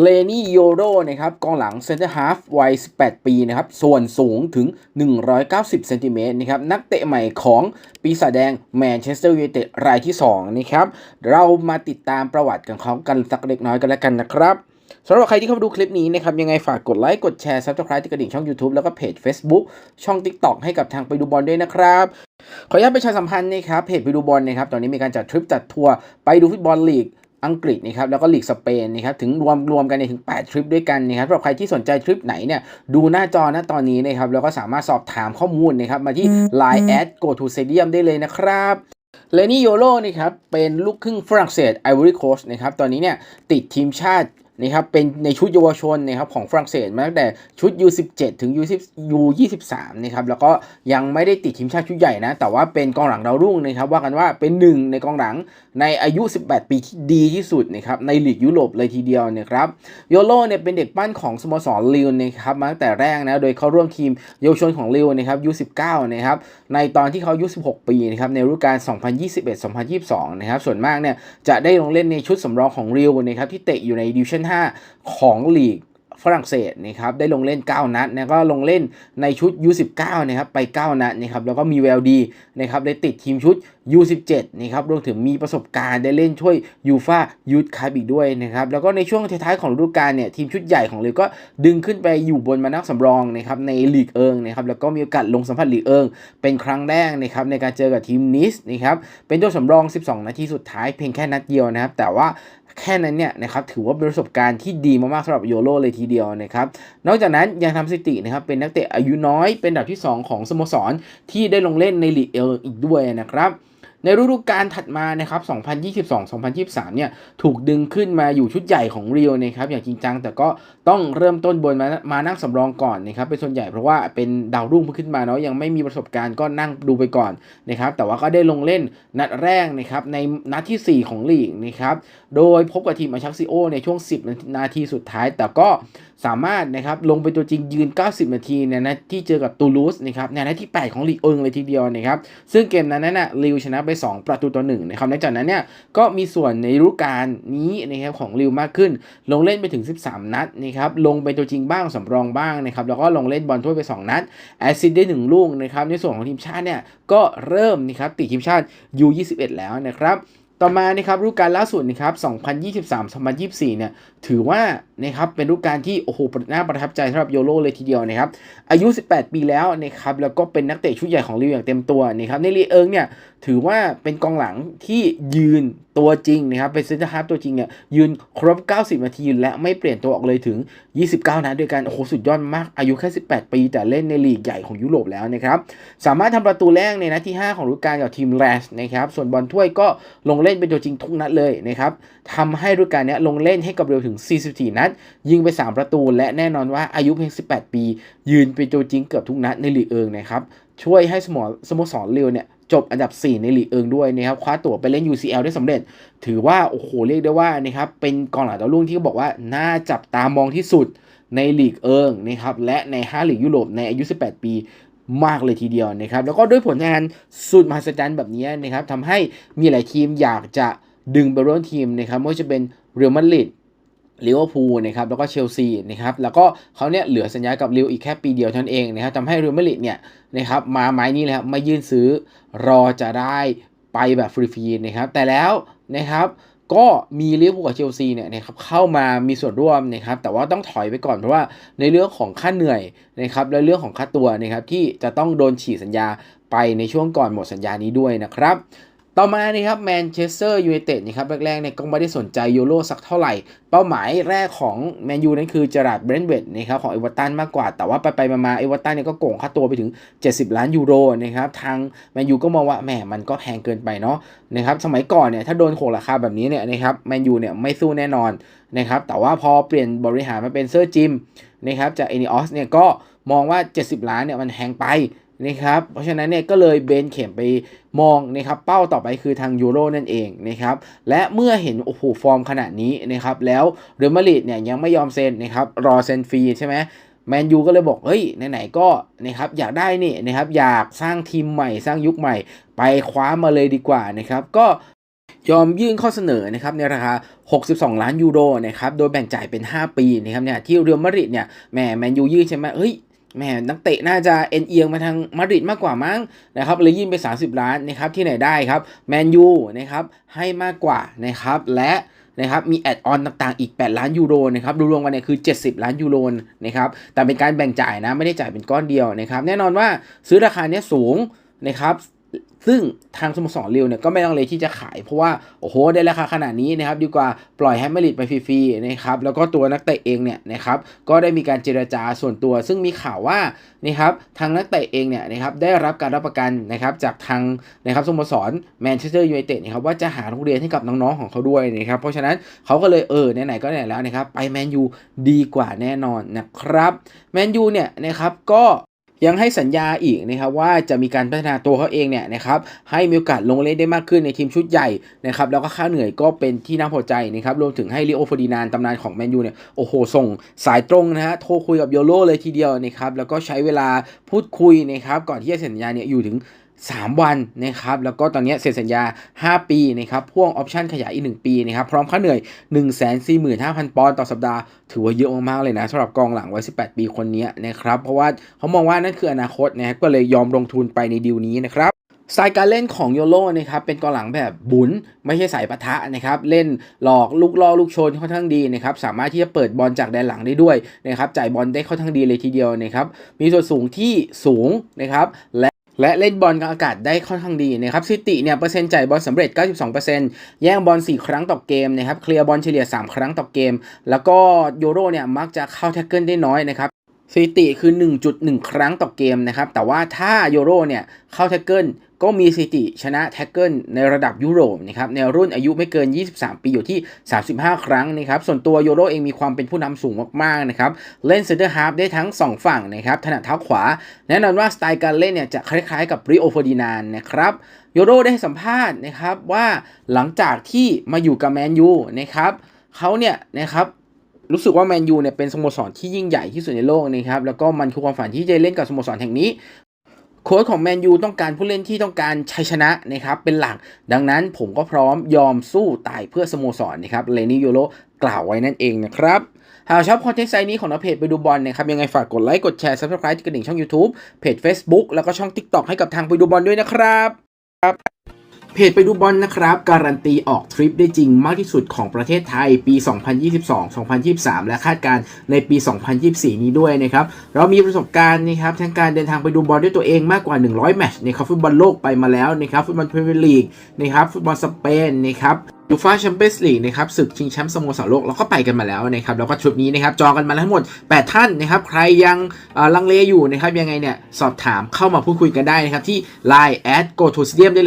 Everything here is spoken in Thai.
เลนี่โยโรนะครับกองหลังเซนเตอร์ฮาฟวัย 18 ปีนะครับส่วนสูงถึง 190 เซนติเมตรนะครับนักเตะใหม่ของปีศาจแดงแมนเชสเตอร์ยูไนเต็ดรายที่ 2 นะครับ เรามาติดตามประวัติของเขากันสักเล็กน้อยกันแล้วกันนะครับสำหรับใครที่เข้ามาดูคลิปนี้นะครับ ยังไงฝากกดไลค์กดแชร์ซับสไครต์ที่กระดิ่งช่อง YouTube แล้วก็เพจ Facebook ช่อง TikTok ให้กับทางไปดูบอลด้วยนะครับ ขออนุญาตประชาสัมพันธ์นะครับเพจไปดูบอลนะครับตอนนี้มีการจัดทริปจัดทัวร์ไปดูฟุตบอลลีก อังกฤษนะครับแล้วก็ลีกสเปนนะครับถึงรวมรวมกันเนี่ยถึง 8 ทริปด้วยกันนะครับสำหรับใครที่สนใจทริปไหนเนี่ยดูหน้าจอณตอนนี้นะครับแล้วก็สามารถสอบถามข้อมูลนะครับมาที่ Line at go to stadium ได้เลยนะครับเลนี่โยโรนะครับเป็นลูกครึ่งฝรั่งเศสไอวอรี่โคสนะครับตอนนี้เนี่ยติดทีมชาติ นะครับเป็นในชุดเยาวชนนะครับของฝรั่งเศสมาตั้งแต่ชุด U17 ถึง U23 นะครับแล้วก็ยังไม่ได้ติดทีมชาติชุดใหญ่นะ แต่ว่าเป็นกองหลังดาวรุ่งนะครับว่ากันว่าเป็นหนึ่งในกองหลังในอายุ 18 ปีที่ดีที่สุดนะครับในลีกยุโรปเลยทีเดียวนะครับโยโรเนี่ยเป็นเด็กปั้นของสโมสรลิลนะครับมาตั้งแต่แรกนะโดยเขาร่วมทีมเยาวชนของลิลนะครับ U19 นะครับในตอนที่เขาอายุ 16 ปีนะครับในฤดูกาล 2021-2022 นะครับส่วนมากเนี่ยจะได้ลงเล่นในชุดสำรองของลิลนะครับที่เตะอยู่ในดิวิชั่น5 ของลีกฝรั่งเศสนะครับได้ลงเล่น 9 นัดนะก็ลงเล่นในชุด U19 นะครับไป 9 นัดนะครับแล้วก็มีแววดีนะครับได้ติดทีมชุด U17 นะครับรวมถึงมีประสบการณ์ได้เล่นช่วยยูฟายูทคัพอีกด้วยนะครับแล้วก็ในช่วงท้ายๆของฤดูกาลเนี่ยทีมชุดใหญ่ของเลก็ดึงขึ้นไปอยู่บนมานักสำรองนะครับในลีกเอิงนะครับแล้วก็มีโอกาสลงสัมผัสลีกเอิงเป็นครั้งแรกนะครับในการเจอกับทีมนิสนะครับเป็นตัวสำรอง 12 นาทีสุดท้ายเพียงแค่นัดเดียวนะครับแต่ว่า แค่นั้นเนี่ยนะครับถือว่าเป็นประสบการณ์ที่ดีมากๆสำหรับโยโรเลยทีเดียวนะครับนอกจากนั้นยังทำสถิตินะครับเป็นนักเตะอายุน้อยเป็นอันดับที่ 2 ของสโมสรที่ได้ลงเล่นในลีกเอลอีกด้วยนะครับ ในฤดูกาลถัดมานะครับ 2022-2023 เนี่ย ถูกดึงขึ้นมาอยู่ชุดใหญ่ของเรียวนะครับ อย่างจริงจัง แต่ก็ต้องเริ่มต้นบนมามานั่งสำรองก่อนนะครับ เป็นส่วนใหญ่เพราะว่าเป็นดาวรุ่งเพิ่งขึ้นมาเนาะ ยังไม่มีประสบการณ์ก็นั่งดูไปก่อนนะครับ แต่ว่าก็ได้ลงเล่นนัดแรกนะครับ ในนัดที่ 4 ของลีกนะครับ โดยพบกับทีมอาชักซิโอในช่วง 10 นาทีสุดท้าย แต่ก็ สามารถนะครับลงเป็นตัวจริงยืน 90 นาทีเนี่ยนะที่เจอกับตูลูสนะครับในนัดที่ 8 ของลีกเอิงเลยทีเดียวนะครับซึ่งเกมนั้นน่ะลิวชนะไป 2 ประตูต่อ1นะครับในจากนั้นเนี่ยก็มีส่วนในฤดูกาลนี้นะครับของลิวมากขึ้น ลงเล่นไปถึง 13 นัดนะครับลงเป็นตัวจริงบ้างสำรองบ้างนะครับแล้วก็ลงเล่นบอลถ้วยไป 2 นัดแอซซิดได้ 1 ลูกนะครับในส่วนของทีมชาติเนี่ยก็เริ่มนะครับติดทีมชาติ U21 แล้วนะครับ ต่อมานะครับฤดูกาลล่าสุดนะครับ 2023-2024 เนี่ย ถือว่านะครับเป็นฤดูกาลที่โอ้โหน่าประทับใจสำหรับโยโรเลยทีเดียวนะครับ อายุ 18 ปีแล้วนะครับ แล้วก็เป็นนักเตะชุดใหญ่ของลิวอย่างเต็มตัวนะครับในลีเอิงเนี่ย ถือว่าเป็นกองหลังที่ยืนตัวจริงนะครับ เป็นเซนเตอร์ฮาร์ฟตัวจริงเนี่ยยืนครบ 90 นาทีและไม่เปลี่ยนตัวออกเลยถึง 29 นัดด้วยกัน โอ้โห สุดยอดมาก อายุแค่ 18 ปีแต่เล่นในลีกใหญ่ของยุโรปแล้วนะครับ สามารถทำประตูแรกในนัดที่ 5 ของฤดูกาลกับทีมแรสนะครับ ส่วนบอลถ้วยก็ลงเล่นเป็นตัวจริงทุกนัดเลยนะครับทำให้ฤดูกาลนี้ลงเล่นให้กับเร็วถึง 44 นัด ยิงไป 3 ประตู และแน่นอนว่าอายุเพียง 18 ปี ยืนเป็นตัวจริงเกือบทุกนัดในลีกเอิงนะครับช่วยให้สโมสมสรเร็วเนี่ยจบอันดับ 4 ในลีกเอิงด้วยนะครับคว้าตั๋วไปเล่น UCL ได้สำเร็จ ถือว่าโอ้โหเรียกได้ว่านะครับเป็นกองหลังดาวรุ่งที่เขาบอกว่าน่าจับตามองที่สุดในลีกเอิงนะครับและใน 5 ลีกยุโรปในอายุ 18 ปี มากเลยทีเดียวนะครับ แล้วก็ด้วยผลงานสุดมหัศจรรย์แบบนี้นะครับทำให้มีหลายทีมอยากจะดึงไปร่วมทีมนะครับไม่ว่าจะเป็นเรอัลมาดริดลิเวอร์พูลนะครับแล้วก็เชลซีนะครับแล้วก็เขาเนี่ยเหลือสัญญากับลิวอีกแค่ปีเดียวเท่านั้นเองนะครับทำให้เรอัลมาดริดเนี่ยนะครับมาไม้นี้เลยครับไม่ยื่นซื้อรอจะได้ไปแบบฟรีๆนะครับแต่แล้วนะครับ ก็มีลิเวอร์พูลกับเชลซีเนี่ยนะครับเข้ามามีส่วนร่วมนะครับแต่ว่าต้องถอยไปก่อนเพราะว่าในเรื่องของค่าเหนื่อยนะครับและเรื่องของค่าตัวนะครับที่จะต้องโดนฉีดสัญญาไปในช่วงก่อนหมดสัญญานี้ด้วยนะครับ ต่อมานะครับแมนเชสเตอร์ยูไนเต็ดนะครับแรกๆเนี่ยก็ไม่ได้สนใจยูโรสักเท่าไหร่ เป้าหมายแรกของแมนยูนั้นคือเจอราร์ดเบรนเวดนะครับของเอเวอร์ตันมากกว่า แต่ว่าไปไปมาๆเอเวอร์ตันเนี่ยก็โกงค่าตัวไปถึง 70 ล้านยูโรนะครับทางแมนยูก็มองว่าแหมมันก็แพงเกินไปเนาะนะครับสมัยก่อนเนี่ยถ้าโดนโขกราคาแบบนี้เนี่ยนะครับแมนยูเนี่ยไม่สู้แน่นอนนะครับแต่ว่าพอเปลี่ยนบริหารมาเป็นเซอร์จิมนะครับจากเอนิออสเนี่ยก็มองว่า 70 ล้านเนี่ยมันแพงไป นะครับเพราะฉะนั้นเนี่ยก็เลยเบนเข็มไปมองนะครับเป้าต่อไปคือทางยูโรนั่นเองนะครับและเมื่อเห็นโอ้โหฟอร์มขนาดนี้นะครับแล้วเรอัลมาดริดเนี่ยยังไม่ยอมเซ็นนะครับรอเซ็นฟรีใช่ไหมแมนยูก็เลยบอกเฮ้ยไหนๆก็นะครับอยากได้นี่นะครับอยากสร้างทีมใหม่สร้างยุคใหม่ ไปคว้ามาเลยดีกว่านะครับก็ยอมยื่นข้อเสนอนะครับในราคา 62 ล้านยูโรนะครับ โดยแบ่งจ่ายเป็น 5 ปีนะครับเนี่ยที่เรอัลมาดริดเนี่ยแหมแมนยูยื่นใช่ไหมเฮ้ย แหมนักเตะน่าจะเอ็นเอียงมาทางมาดริดมากกว่ามั้งนะครับเลยยื่นไป 30 ล้านนะครับที่ไหนได้ครับแมนยูนะครับให้มากกว่านะครับและนะครับมีแอดออนต่างๆอีก 8 ล้านยูโรนะครับรวมๆกันเนี่ยคือ 70 ล้านยูโรนะครับแต่เป็นการแบ่งจ่ายนะไม่ได้จ่ายเป็นก้อนเดียวนะครับแน่นอนว่าซื้อราคาเนี้ยสูงนะครับ ซึ่งทางสโมสรเรียวเนี่ยก็ไม่ต้องเลยที่จะขาย เพราะว่าโอ้โหได้ราคาขนาดนี้นะครับดีกว่าปล่อยให้มาริดไปฟรีๆนะครับแล้วก็ตัวนักเตะเองเนี่ยนะครับก็ได้มีการเจรจาส่วนตัว ซึ่งมีข่าวว่านะครับทางนักเตะเองเนี่ยนะครับได้รับการรับประกันนะครับจากทางนะครับสโมสรแมนเชสเตอร์ยูไนเต็ดนะครับว่าจะหาโรงเรียนให้กับน้องๆของเขาด้วยนะครับเพราะฉะนั้นเขาก็เลยเออไหนๆก็ไหนแล้วนะครับไปแมนยูดีกว่าแน่นอนนะครับแมนยูเนี่ยนะครับก็ ยังให้สัญญาอีกนะครับว่าจะมีการพัฒนาตัวเขาเองเนี่ยนะครับให้มีโอกาสลงเล่นได้มากขึ้นในทีมชุดใหญ่นะครับแล้วก็ค่าเหนื่อยก็เป็นที่น่าพอใจนะครับรวมถึงให้ลิโอฟอดินานตำนานของแมนยูเนี่ยโอ้โหส่งสายตรงนะฮะโทรคุยกับโยโรเลยทีเดียวนะครับแล้วก็ใช้เวลาพูดคุยนะครับก่อนที่จะเซ็นสัญญาเนี่ยอยู่ถึง 3 วันนะครับแล้วก็ตอนนี้เซ็นสัญญา 5 ปีนะครับพ่วงออปชันขยายอีก 1 ปีนะครับพร้อมค่าเหนื่อย 145,000 ปอนด์ต่อสัปดาห์ ถือว่าเยอะมากๆเลยนะสำหรับกองหลังวัย18 ปีคนนี้นะครับเพราะว่าเขามองว่านั่นคืออนาคตนะครับก็เลยยอมลงทุนไปในดีลนี้นะครับสไตล์การเล่นของโยโรนะครับเป็นกองหลังแบบบุนไม่ใช่สายปะทะนะครับเล่นหลอกลูกล่อลูกชนค่อนข้างดีนะครับสามารถที่จะเปิดบอลจากแดนหลังได้ด้วยนะครับจ่ายบอลได้ค่อนข้างดีเลยทีเดียวนะครับมีส่วนสูงที่สูงนะครับและ และเล่นบอลกลางอากาศได้ค่อนข้างดีนะครับสิติเนี่ยเปอร์เซ็นต์จ่ายบอลสำเร็จ 92%แย่งบอล 4 ครั้งต่อเกมนะครับเคลียร์บอลเฉลี่ย 3 ครั้งต่อเกม แล้วก็ยูโรเนี่ยมักจะเข้าแท็กเกิลได้น้อยนะครับสถิติคือ 1.1 ครั้งต่อเกมนะครับ แต่ว่าถ้ายูโรเนี่ยเข้าแท็กเกิล ก็มีสถิติชนะแท็กเกิลในระดับยุโรปนะครับในรุ่นอายุไม่เกิน 23 ปีอยู่ที่ 35 ครั้งนะครับส่วนตัวโยโรเองมีความเป็นผู้นำสูงมากๆนะครับเล่นเซนเตอร์ฮาร์ฟได้ทั้ง 2 ฝั่งนะครับถนัดเท้าขวา แน่นอนว่าสไตล์การเล่นเนี่ยจะคล้ายๆกับริโอฟอร์ดินานนะครับโยโรได้สัมภาษณ์นะครับว่าหลังจากที่มาอยู่กับแมนยูนะครับเขาเนี่ยนะครับรู้สึกว่าแมนยูเนี่ยเป็นสโมสรที่ยิ่งใหญ่ที่สุดในโลกนะครับแล้วก็มันคือความฝันที่จะเล่นกับสโมสรแห่งนี้ โค้ชของแมนยูต้องการผู้เล่นที่ต้องการชัยชนะนะครับเป็นหลัก ดังนั้นผมก็พร้อมยอมสู้ตายเพื่อสโมสรนะครับเลนี่โยโรกล่าวไว้นั่นเองนะครับหากชอบคอนเทนต์ไซนี้ของเราเพจไปดูบอลนะครับ ยังไงฝากกดไลค์ กดแชร์ subscribe ที่กระดิ่งช่อง YouTube เพจ Facebook แล้วก็ช่อง TikTok ให้กับทางไปดูบอลด้วยนะครับครับ เพจไปดูบอลนะครับ การันตีออกทริปได้จริงมากที่สุดของประเทศไทยปี 2022 2023 และคาดการณ์ในปี 2024 นี้ด้วยนะครับ เรามีประสบการณ์นะครับทั้งการเดินทางไปดูบอลด้วยตัวเองมากกว่า 100 แมตช์นะครับฟุตบอลโลกไปมาแล้วนะครับฟุตบอลพรีเมียร์ลีกนะครับฟุตบอลสเปนนะครับยูฟ่าแชมเปี้ยนส์ลีกนะครับศึกชิงแชมป์สโมสรโลกเราก็ไปกันมาแล้วนะครับแล้วก็ทริปนี้นะครับจองกันมาทั้งหมด 8 ท่านนะครับใครยังลังเลอยู่นะครับยังไงเนี่ยสอบถามเข้ามาพูดคุยกันได้นะครับที่ Line at go to stadium ได้เลย